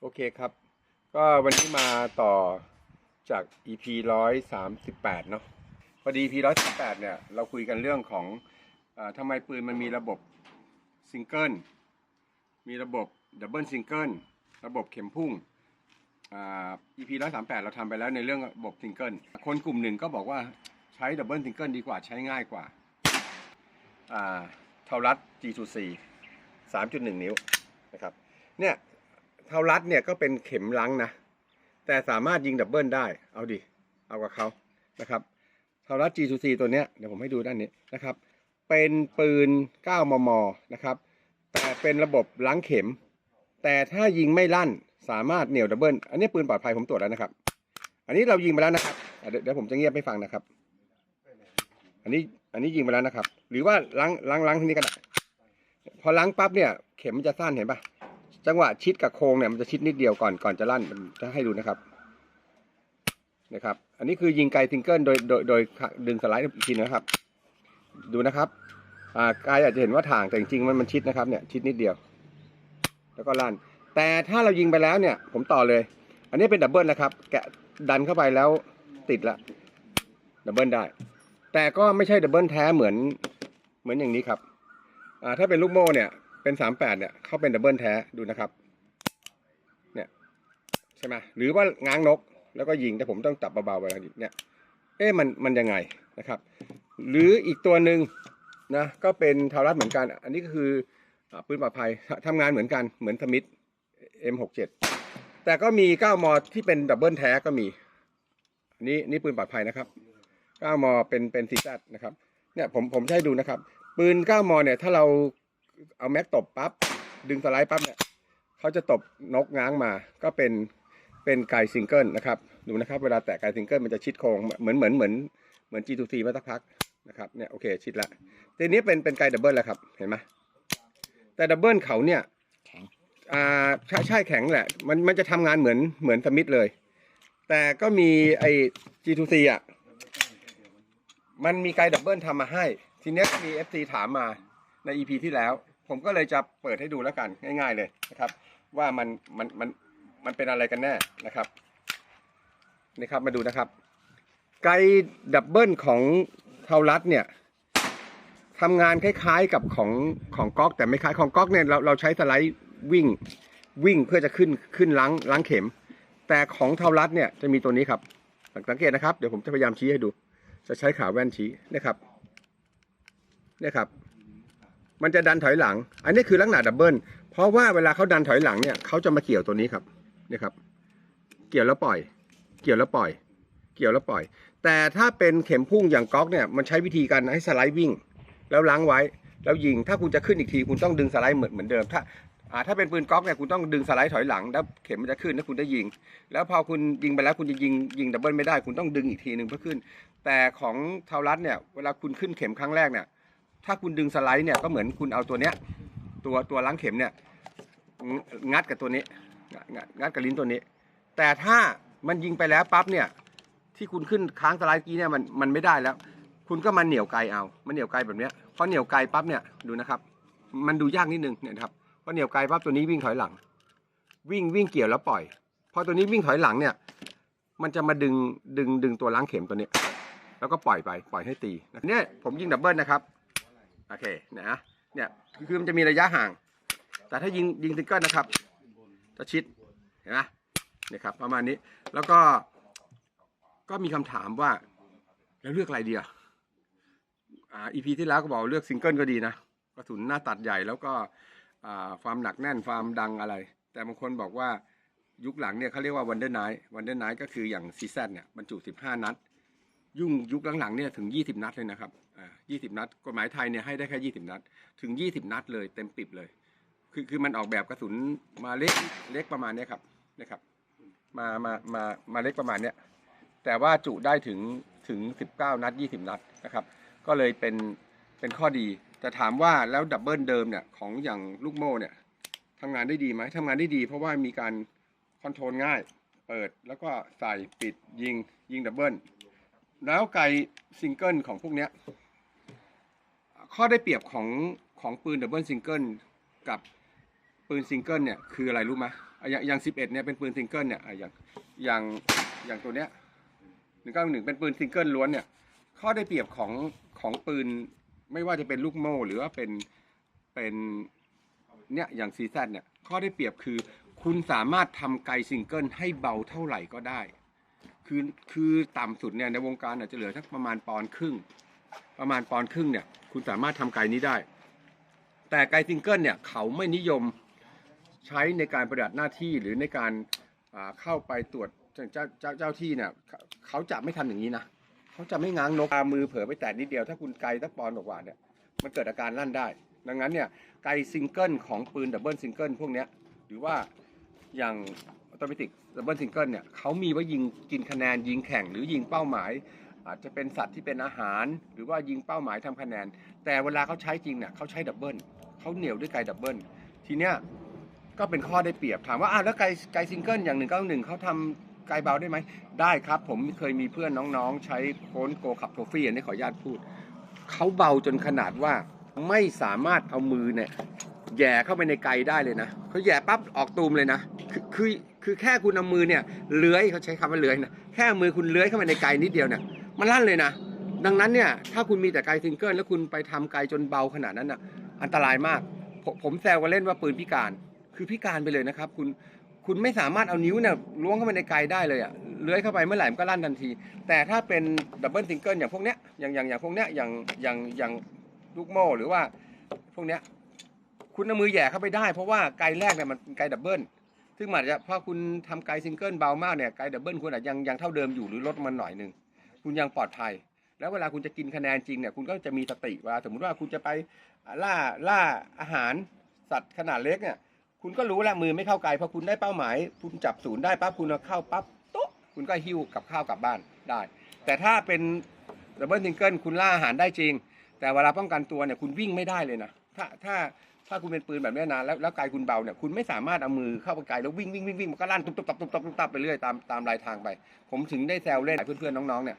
โอเคครับ ก็วันนี้มาต่อจาก EP ร้อยสามสิบแปดเนาะพอดี EP ร้อยสิบแปดเนี่ย เราคุยกันเรื่องของอทำไมปืนมันมีระบบซิงเกิล มีระบบดับเบิลซิงเกิล ระบบเข็มพุ่งอ่า EP ร้อยสามแปดเราทำไปแล้วในเรื่องระบบซิงเกิล คนกลุ่มหนึ่งก็บอกว่าใช้ดับเบิลซิงเกิลดีกว่าใช้ง่ายกว่าอ่าเทารัด G24 3.1 นิ้วนะครับ เนี่ย เทารัดเนี่ยก็เป็นเข็มลังนะ แต่สามารถยิงดับเบิลได้ เอาดิ เอากับเขานะครับ เทารัด G24 ตัวเนี้ยเดี๋ยวผมให้ดูด้านนี้นะครับ เป็นปืน 9 มม นะครับ แต่เป็นระบบล้างเข็ม แต่ถ้ายิงไม่ลั่นสามารถเหนี่ยวดับเบิล อันนี้ปืนปลอดภัยผมตรวจแล้วนะครับ อันนี้เรายิงไปแล้วนะครับ เดี๋ยวเดี๋ยวผมจะเงียบให้ฟังนะครับ อันนี้ อันนี้ยิงไปแล้วนะครับ หรือว่าล้างล้างล้างที่นี่ก็ได้ พอล้างปั๊บเนี่ย เข็มมันจะสั้นเห็นปะ จังหวะชิดกับโครงเนี่ยมันจะชิดนิดเดียวก่อนก่อนจะลั่นจะให้ดูนะครับนะครับ อันนี้คือยิงไกลซิงเกิลโดยโดยโดยดึงสไลด์อีกทีนะครับ ดูนะครับอ่าไกลอาจจะเห็นว่าถ่างแต่จริงๆมันมันชิดนะครับเนี่ยชิดนิดเดียว แล้วก็ลั่น แต่ถ้าเรายิงไปแล้วเนี่ย ผมต่อเลย อันนี้เป็นดับเบิลนะครับ แกะดันเข้าไปแล้วติดละดับเบิลได้ แต่ก็ไม่ใช่ดับเบิลแท้เหมือนเหมือนอย่างนี้ครับอ่าถ้าเป็นลูกโม่เนี่ย เป็นสามแปดเนี่ยเขาเป็นดับเบิลแท้ดูนะครับ เนี่ยใช่ไหมหรือว่าง้างนกแล้วก็ยิงแต่ผมต้องจับเบาๆเวลายิงเนี่ย เอ๊ะมันมันยังไงนะครับ หรืออีกตัวหนึ่งนะก็เป็นทารัสเหมือนกัน อันนี้ก็คือปืนปลอดภัยทำงานเหมือนกันเหมือนสมิธ M67 แต่ก็มี 9 มอที่เป็นดับเบิลแท้ก็มีอันนี้นี่ปืนปลอดภัยนะครับ 9 มอเป็นเป็นซีซัดนะครับ เนี่ยผมผมให้ดูนะครับ ปืน 9 มอเนี่ยถ้าเรา เอาแม็กตบปั๊บดึงสไลด์ปั๊บเนี่ยเขาจะตบนกง้างมา ก็เป็นเป็นไกซิงเกิลนะครับ ดูนะครับ เวลาแตะไกซิงเกิลมันจะชิดโค้งเหมือนเหมือนเหมือนเหมือน G2C มาสักพักนะครับเนี่ยโอเคชิดละทีนี้เป็นเป็นไกดับเบิลแล้วครับเห็นไหมแต่ดับเบิลเขาเนี่ยแข็งอ่าใช่ใช่แข็งแหละ มันมันจะทำงานเหมือนเหมือนสมิธเลย แต่ก็มีไอ้ G2C อะมันมีไกด์ดับเบิลทำมาให้ ทีเนี้ยก็มี FC ถามมา ใน EP ที่แล้ว ผมก็เลยจะเปิดให้ดูแล้วกันง่าย ๆเลยนะครับ ว่ามันมันมันมันเป็นอะไรกันแน่นะครับนี่ครับมาดูนะครับ ไกดับเบิลของเทารัดเนี่ยทำงานคล้ายๆกับของของก๊อกแต่ไม่คล้ายของก๊อกเนี่ยเราเราใช้สไลด์วิ่งวิ่งเพื่อจะขึ้นขึ้นล้างล้างเข็ม แต่ของเทารัดเนี่ยจะมีตัวนี้ครับสังเกตนะครับ เดี๋ยวผมจะพยายามชี้ให้ดู จะใช้ขาแว่นชี้นะครับเนี่ยครับ มันจะดันถอยหลัง อันนี้คือลักษณะดับเบิลเพราะว่าเวลาเขาดันถอยหลังเนี่ยเขาจะมาเกี่ยวตัวนี้ครับเนี่ยครับ เกี่ยวแล้วปล่อย เกี่ยวแล้วปล่อย เกี่ยวแล้วปล่อย แต่ถ้าเป็นเข็มพุ่งอย่างก๊อกเนี่ยมันใช้วิธีการให้สไลด์วิ่ง แล้วล้างไว้แล้วยิง ถ้าคุณจะขึ้นอีกทีคุณต้องดึงสไลด์เหมือนเหมือนเดิม ถ้าอ่าถ้าเป็นปืนก๊อกเนี่ยคุณต้องดึงสไลด์ถอยหลังแล้วเข็มมันจะขึ้นแล้วคุณได้ยิง แล้วพอคุณยิงไปแล้วคุณจะยิงยิงดับเบิลไม่ได้ คุณต้องดึงอีกทีหนึ่งเพื่อขึ้น แต่ของเทารัดเนี่ยเวลาคุณขึ้นเข็มครั้งแรกเนี่ย ถ้าคุณดึงสไลด์เนี่ยก็เหมือนคุณเอาตัวเนี้ยตัวตัวล้างเข็มเนี่ยงัดกับตัวนี้งัดกับลิ้นตัวนี้ แต่ถ้ามันยิงไปแล้วปั๊บเนี่ยที่คุณขึ้นค้างสไลด์กี้เนี่ยมันมันไม่ได้แล้ว คุณก็มาเหนี่ยวไกลเอา มันเหนี่ยวไกลแบบเนี้ยพอเหนี่ยวไกลปั๊บเนี่ยดูนะครับ มันดูยากนิดนึงเนี่ยนะครับพอเหนี่ยวไกลปั๊บตัวนี้วิ่งถอยหลัง วิ่งวิ่งเกี่ยวแล้วปล่อยพอตัวนี้วิ่งถอยหลังเนี่ย มันจะมาดึงดึงดึงตัวล้างเข็มตัวนี้ แล้วก็ปล่อยไปปล่อยให้ตีเนี่ยผมยิงดับเบิลนะครับ โอเคนะเนี่ยคือมันจะมีระยะห่าง แต่ถ้ายิงยิงซิงเกิลนะครับ จะชิดเห็นไหมเนี่ยครับประมาณนี้แล้วก็ก็มีคำถามว่าแล้วเลือกอะไรดีอะอ่า EP ที่แล้วก็บอกเลือกซิงเกิลก็ดีนะกระสุนหน้าตัดใหญ่แล้วก็อ่าความหนักแน่นความดังอะไร แต่บางคนบอกว่ายุคหลังเนี่ยเขาเรียกว่าวันเดอร์ไนท์วันเดอร์ไนท์ก็คืออย่างซีซเนี่ยบรรจุ 15 นัด ยุ่งยุคหลังๆเนี่ยถึง 20 นัดเลยนะครับอ่า20นัดกฎหมายไทยเนี่ยให้ได้แค่ 20 นัด ถึง 20 นัดเลยเต็มปิบเลย คือคือมันออกแบบกระสุนมาเล็กเล็กประมาณเนี้ยครับนะครับ มามามามาเล็กประมาณเนี้ยแต่ว่าจุได้ถึงถึง 19 นัด 20 นัดนะครับ ก็เลยเป็นเป็นข้อดีแต่ถามว่าแล้วดับเบิลเดิมเนี่ยของอย่างลูกโม่เนี่ยทำงานได้ดีไหมทำงานได้ดี เพราะว่ามีการคอนโทรลง่าย เปิดแล้วก็ใส่ปิดยิงยิงดับเบิล แล้วไกซิงเกิลของพวกเนี้ย ข้อได้เปรียบของของปืนดับเบิลซิงเกิลกับปืนซิงเกิลเนี่ยคืออะไรรู้ไหมอย่างอย่างสิบเอ็ดเนี่ยเป็นปืนซิงเกิลเนี่ยอย่างอย่างอย่างตัวเนี้ยหนึ่งเก้าหนึ่งเป็นปืนซิงเกิลล้วนเนี่ยข้อได้เปรียบของของปืนไม่ว่าจะเป็นลูกโม่หรือว่าเป็นเป็นเนี่ยอย่างซีซเนี่ยข้อได้เปรียบคือ คุณสามารถทำไกลซิงเกิลให้เบาเท่าไหร่ก็ได้ คือคือต่ำสุดเนี่ยในวงการอาจจะเหลือสักประมาณปอนครึ่ง ประมาณปอนครึ่งเนี่ย คุณสามารถทำไกลนี้ได้ แต่ไกลซิงเกิลเนี่ยเขาไม่นิยมใช้ในการปฏิบัติหน้าที่หรือในการเข้าไปตรวจเจ้าเจ้าเจ้าที่เนี่ยเขาจะไม่ทำอย่างนี้นะเขาจะไม่ง้างนกตามือเผลอไปแตะนิดเดียว ถ้าคุณไกลสักปอนกว่าเนี่ยมันเกิดอาการลั่นได้ ดังนั้นเนี่ยไกลซิงเกิลของปืนดับเบิลซิงเกิลพวกเนี้ยหรือว่าอย่าง ออโตเมติกดับเบิลซิงเกิลเนี่ยเขามีไว้ยิงกินคะแนนยิงแข่งหรือยิงเป้าหมาย อาจจะเป็นสัตว์ที่เป็นอาหาร หรือว่ายิงเป้าหมายทำคะแนน แต่เวลาเขาใช้จริงเนี่ยเขาใช้ดับเบิลเขาเหนียวด้วยไกดับเบิลทีเนี้ยก็เป็นข้อได้เปรียบถามว่าอ้าวแล้วไกไกซิงเกิลอย่างหนึ่งเก้าหนึ่งเขาทำไกเบาได้ไหมได้ครับ ผมเคยมีเพื่อนน้องๆ ใช้โค้นโกขับโทฟี่อันนี้ขออนุญาตพูดเขาเบาจนขนาดว่าไม่สามารถเอามือเนี่ยแย่เข้าไปในไกได้เลยนะเขาแย่ปั๊บออกตูมเลยนะคือ คือแค่คุณเอามือเนี่ยเลื้อยเขาใช้คำว่าเลื้อยนะแค่มือคุณเลื้อยเข้าไปในไกลนิดเดียวเนี่ยมันลั่นเลยนะ ดังนั้นเนี่ยถ้าคุณมีแต่ไกลซิงเกิลแล้วคุณไปทำไกลจนเบาขนาดนั้นอะอันตรายมาก ผมแซวกันเล่นว่าปืนพิการ คือพิการไปเลยนะครับ คุณคุณไม่สามารถเอานิ้วเนี่ยล้วงเข้าไปในไกลได้เลยอะเลื้อยเข้าไปเมื่อไหร่มันก็ลั่นทันที แต่ถ้าเป็นดับเบิลซิงเกิลอย่างพวกเนี้ยอย่างอย่างอย่างพวกเนี้ยอย่างอย่างอย่างลูกโม่หรือว่าพวกเนี้ยคุณเอามือแย่เข้าไปได้เพราะว่าไกลแรกเนี่ยมันไกลดับเบิล ซึ่งมันอาจจะพอคุณทำไกลซิงเกิลเบามากเนี่ยไกลดับเบิลคุณอาจจะยังยังเท่าเดิมอยู่หรือลดมันหน่อยหนึ่งคุณยังปลอดภัย แล้วเวลาคุณจะกินคะแนนจริงเนี่ยคุณก็จะมีสติเวลาสมมุติว่าคุณจะไปล่าล่าอาหารสัตว์ขนาดเล็กเนี่ยคุณก็รู้แล้วมือไม่เข้าไกลพอคุณได้เป้าหมาย คุณจับศูนย์ได้ปั๊บคุณเอาเข้าปั๊บโต๊ะคุณก็หิ้วกับข้าวกลับบ้านได้ แต่ถ้าเป็นดับเบิลซิงเกิลคุณล่าอาหารได้จริง แต่เวลาป้องกันตัวเนี่ยคุณวิ่งไม่ได้เลยนะ ถ้าถ้าถ้าคุณเป็นปืนแบบนี้นะแล้วแล้วไกลคุณเบาเนี่ยคุณไม่สามารถเอามือเข้าไปไกลแล้ววิ่งวิ่งวิ่งวิ่งมันก็ลั่นตุ๊บตุ๊บตับตุ๊บตับตุ๊บตับไปเรื่อยตามตามรายทางไป ผมถึงได้แซวเล่นเพื่อนๆน้องๆเนี่ย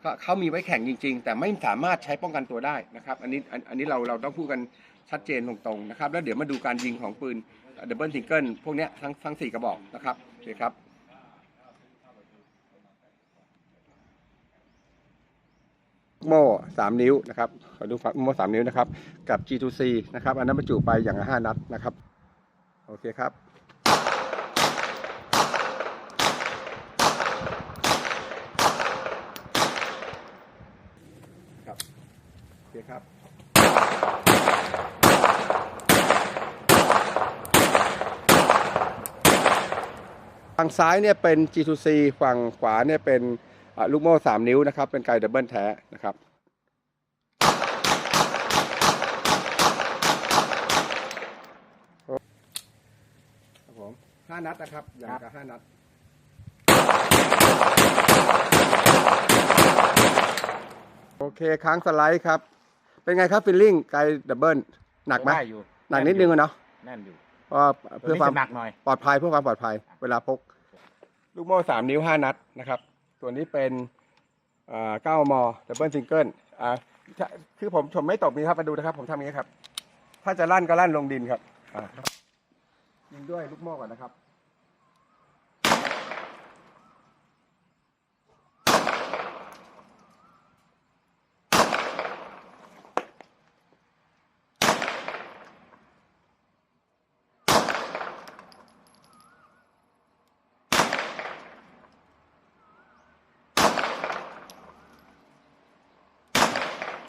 เขาเขามีไว้แข่งจริง ๆ แต่ไม่สามารถใช้ป้องกันตัวได้นะครับ อันนี้อันนี้เราเราต้องพูดกันชัดเจนตรงๆนะครับ แล้วเดี๋ยวมาดูการยิงของปืนดับเบิลซิงเกิลพวกเนี้ยทั้งทั้งสี่กระบอกนะครับโอเคครับ โม่สามนิ้วนะครับขอดูฝักโม่สามนิ้วนะครับ กับ G2C นะครับ อันนั้นบรรจุไปอย่างละห้านัดนะครับ โอเคครับครับโอเคครับฝั่งซ้ายเนี่ยเป็น G2C ฝั่งขวาเนี่ยเป็น ลูกโม่สามนิ้วนะครับ เป็นไกลดับเบิลแท้นะครับครับผมห้านัดนะครับ อย่างกับห้านัดโอเคค้างสไลด์ครับ เป็นไงครับฟิลลิ่งไกลดับเบิลหนักไหมได้อยู่หนักนิดนึงอะเนาะแน่นอยู่เพราะว่าเพื่เพื่ออความหนักหน่อย ปลอดภัยเพื่อความปลอดภัย เวลาพก ลูกโม่สามนิ้วห้านัดนะครับ ตัวนี้เป็นเก้ามอดับเบิลซิงเกิลอ่าคือผมชมไม่ตกนี้ครับมาดูนะครับ ผมทำอย่างนี้ครับ ถ้าจะลั่นก็ลั่นลงดินครับอ่าครับยิงด้วยลูกโม่ก่อนนะครับ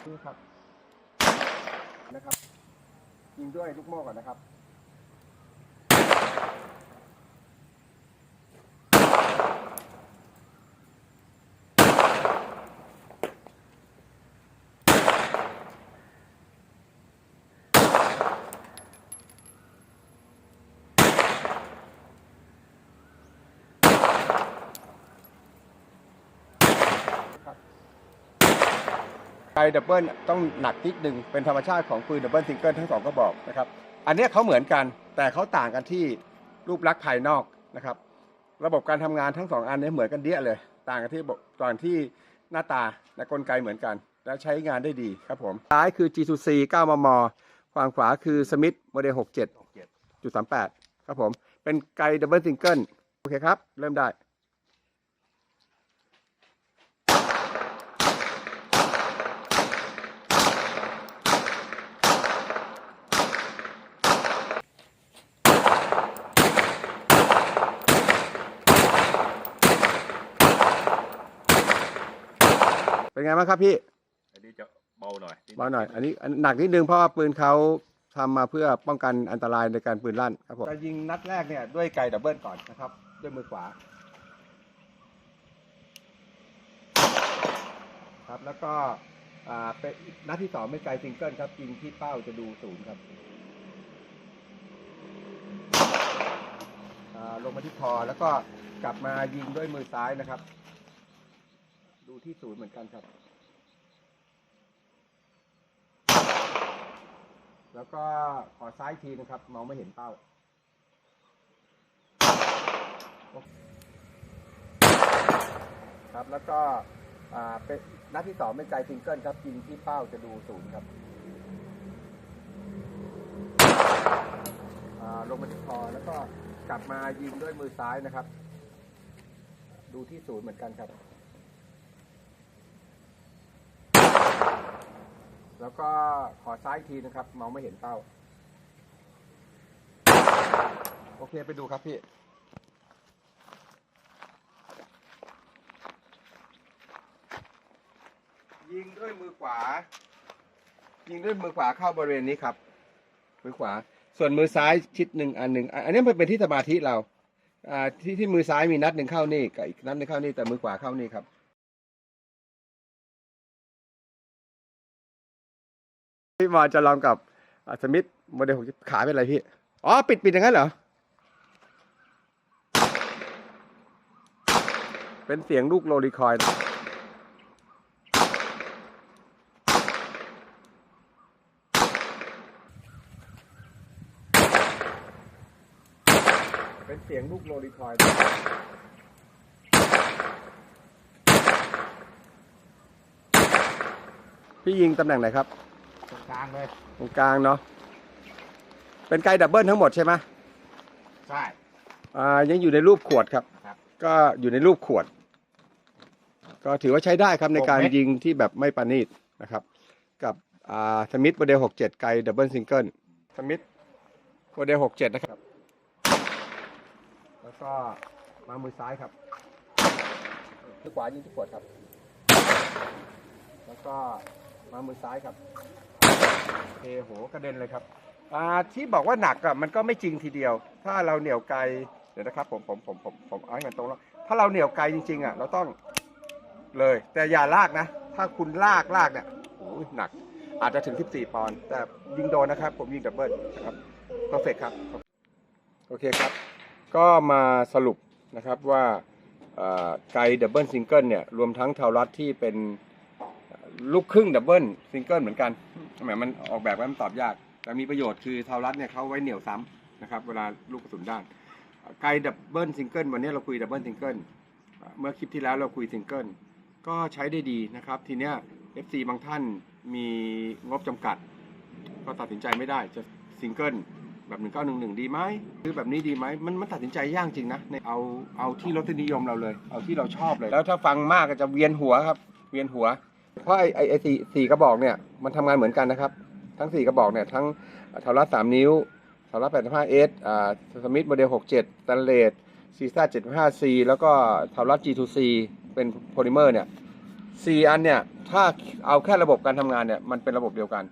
นี่ครับนะครับยิงด้วยลูกโม่ก่อนนะครับ ไกดับเบิลต้องหนักนิดหนึ่งเป็นธรรมชาติของปืนดับเบิลซิงเกิลทั้งสองกระบอกนะครับอันนี้เขาเหมือนกันแต่เขาต่างกันที่รูปลักษณ์ภายนอกนะครับ ระบบการทำงานทั้งสองอันนี้เหมือนกันเดียเลย ต่างกันที่ต่างที่หน้าตาและกลไกเหมือนกัน และใช้งานได้ดีครับผมซ้ายคือ G2C 9 มมฝั่งขวาคือ Smith โมเดล67เจ็ดจุดสามแปดครับผม เป็นไกดับเบิลซิงเกิลโอเคครับ เริ่มได้ เป็นไงบ้างครับพี่อันนี้จะเบาหน่อยเบาหน่อย อันนี้อันหนักนิดนึงเพราะว่าปืนเขาทำมาเพื่อป้องกันอันตรายในการปืนลั่นครับผมจะยิงนัดแรกเนี่ยด้วยไกดับเบิลก่อนนะครับ ด้วยมือขวา ครับแล้วก็อ่าเป็นนัดที่สองเป็นไกซิงเกิลครับยิงที่เป้าจะดูศูนย์ครับอ่าลงมาที่คอแล้วก็กลับมายิงด้วยมือซ้ายนะครับ ดูที่ศูนย์เหมือนกันครับ แล้วก็ขอซ้ายทีนะครับ มองไม่เห็นเป้าครับ แล้วก็เป็นนัดที่สองเป็นไกลซิงเกิลครับยิงที่เป้าจะดูศูนย์ครับลงมาที่คอแล้วก็กลับมายิงด้วยมือซ้ายนะครับ ดูที่ศูนย์เหมือนกันครับ แล้วก็ขอซ้ายอีกทีนะครับ มองไม่เห็นเป้า โอเคไปดูครับพี่ ยิงด้วยมือขวา ยิงด้วยมือขวาเข้าบริเวณนี้ครับ มือขวา ส่วนมือซ้ายชิดหนึ่งอันหนึ่งอันอันนี้มันเป็นที่สมาธิเรา อ่าที่ที่มือซ้ายมีนัดหนึ่งเข้านี่กับอีกนัดหนึ่งเข้านี่แต่มือขวาเข้านี่ครับ พี่มอจะลองกับอสมิธโมเดลหกขาเป็นอะไรพี่ อ๋อ ปิดปิดอย่างนั้นเหรอ เป็นเสียงลูกโรลีคอยน์เป็นเสียงลูกโรลีคอยน์พี่ยิงตำแหน่งไหนครับางเลยตรงกลางเนาะเป็นไกลดับเบิลทั้งหมดใช่ไหมใช่ อ่ายังอยู่ในรูปขวดครับ ครับก็อยู่ในรูปขวด ก็ถือว่าใช้ได้ครับในการหกเม็ด ยิงที่แบบไม่ประณีตนะครับ กับอ่าสมิธโมเดลหกเจ็ดไกลดับเบิลซิงเกิลสมิธโมเดลหกเจ็ดนะครับ แล้วก็มามือซ้ายครับมือขวายิงที่ขวดครับ แล้วก็มามือซ้ายครับ เทโหกระเด็นเลยครับที่บอกว่าหนักอะมันก็ไม่จริงทีเดียว ถ้าเราเหนี่ยวไกลเดี๋ยวนะครับผมผมผมผมผมเอาให้มันตรงแล้วถ้าเราเหนี่ยวไกลจริงๆอะเราต้องเลย แต่อย่าลากนะ ถ้าคุณลากลากเนี่ยโอ้หนัก อาจจะถึง 14 ปอนด์แต่ยิงโดนนะครับ ผมยิงดับเบิลนะครับเพอร์เฟกครับ โอเคครับ ก็มาสรุปนะครับว่าไกลดับเบิลซิงเกิลเนี่ย รวมทั้งเทารัดที่เป็นลูกครึ่งดับเบิลซิงเกิลเหมือนกัน แหมมันออกแบบไว้มันตอบยาก แต่มีประโยชน์คือเทารัดเนี่ยเขาไว้เหนี่ยวซ้ำนะครับ เวลาลูกกระสุนด้านไกลดับเบิลซิงเกิลวันนี้เราคุยดับเบิลซิงเกิลเมื่อคลิปที่แล้วเราคุยซิงเกิลก็ใช้ได้ดีนะครับ ทีเนี้ย FC บางท่านมีงบจำกัด ก็ตัดสินใจไม่ได้จะซิงเกิลแบบ1911ดีไหมหรือแบบนี้ดีไหมมันมันตัดสินใจยากจริงนะในเอาเอาที่รสนิยมเราเลย เอาที่เราชอบเลย แล้วถ้าฟังมากก็จะเวียนหัวครับ เวียนหัว เพราะไอ้ไอ้ไอสี่สี่กระบอกเนี่ยมันทำงานเหมือนกันนะครับ ทั้งสี่กระบอกเนี่ยทั้งเทารัดสามนิ้วเทารัดแปดสิบห้าเอสอ่าสมิธโมเดลหกเจ็ดสแตนเลสซีซ่าเจ็ดห้าซีแล้วก็เทารัด G2C เป็นโพลิเมอร์เนี่ยสี่อันเนี่ยถ้าเอาแค่ระบบการทำงานเนี่ยมันเป็นระบบเดียวกัน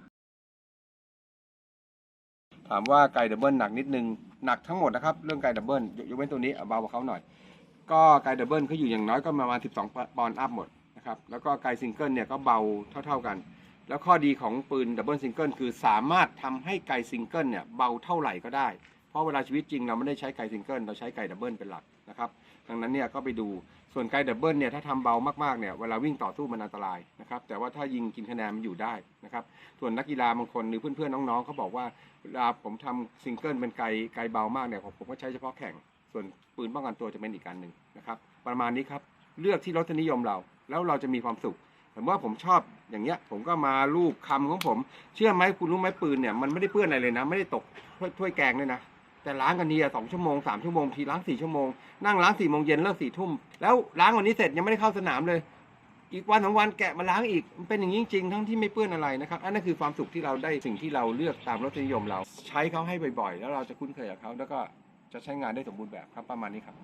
ถามว่าไกดับเบิลหนักนิดนึงหนักทั้งหมดนะครับ เรื่องไกดับเบิลยกยกเว้นตัวนี้เบากว่าเขาหน่อย ก็ไกดับเบิลเขาอยู่อย่างน้อยก็ประมาณ 12 ปอนด์อัพหมด นะครับแล้วก็ไกซิงเกิลเนี่ยก็เบาเท่า ๆกัน แล้วข้อดีของปืนดับเบิลซิงเกิลคือสามารถทำให้ไกซิงเกิลเนี่ยเบาเท่าไหร่ก็ได้ เพราะเวลาชีวิตจริงเราไม่ได้ใช้ไกซิงเกิลเราใช้ไกดับเบิลเป็นหลักนะครับดังนั้นเนี่ยก็ไปดูส่วนไกดับเบิลเนี่ยถ้าทำเบามากๆเนี่ยเวลาวิ่งต่อสู้มันอันตรายนะครับแต่ว่าถ้ายิงกินคะแนนมันอยู่ได้นะครับส่วนนักกีฬาบางคนหรือเพื่อนๆน้องๆเขาบอกว่าเวลาผมทำซิงเกิลเป็นไกลไกลเบามากเนี่ยผมผมก็ใช้เฉพาะแข่งส่วนปืนป้องกันตัวจะเป็นอีกการหนึ่งนะครับ ประมาณนี้ครับ เลือกที่รสนิยมเรา แล้วเราจะมีความสุขผมว่าผมชอบอย่างเงี้ย ผมก็มาลูกคำของผม เชื่อไหมคุณรู้ไหมปืนเนี่ยมันไม่ได้เปื้อนอะไรเลยนะ ไม่ได้ตกถ้วยแกงเลยนะแต่ล้างกันเนี่ยสองชั่วโมงสามชั่วโมงทีล้างสี่ชั่วโมงนั่งล้างสี่โมงเย็นเลิกสี่ทุ่มแล้วล้างวันนี้เสร็จยังไม่ได้เข้าสนามเลย อีกวันสองวันแกะมาล้างอีกมันเป็นอย่างนี้จริงทั้งที่ไม่เปื้อนอะไรนะครับอันนั้นคือความสุขที่เราได้สิ่งที่เราเลือกตามรสนิยมเรา ใช้เขาให้บ่อยๆ แล้วเราจะคุ้นเคยกับเขาแล้วก็จะใช้งานได้สมบูรณ์แบบครับประมาณนี้ครับ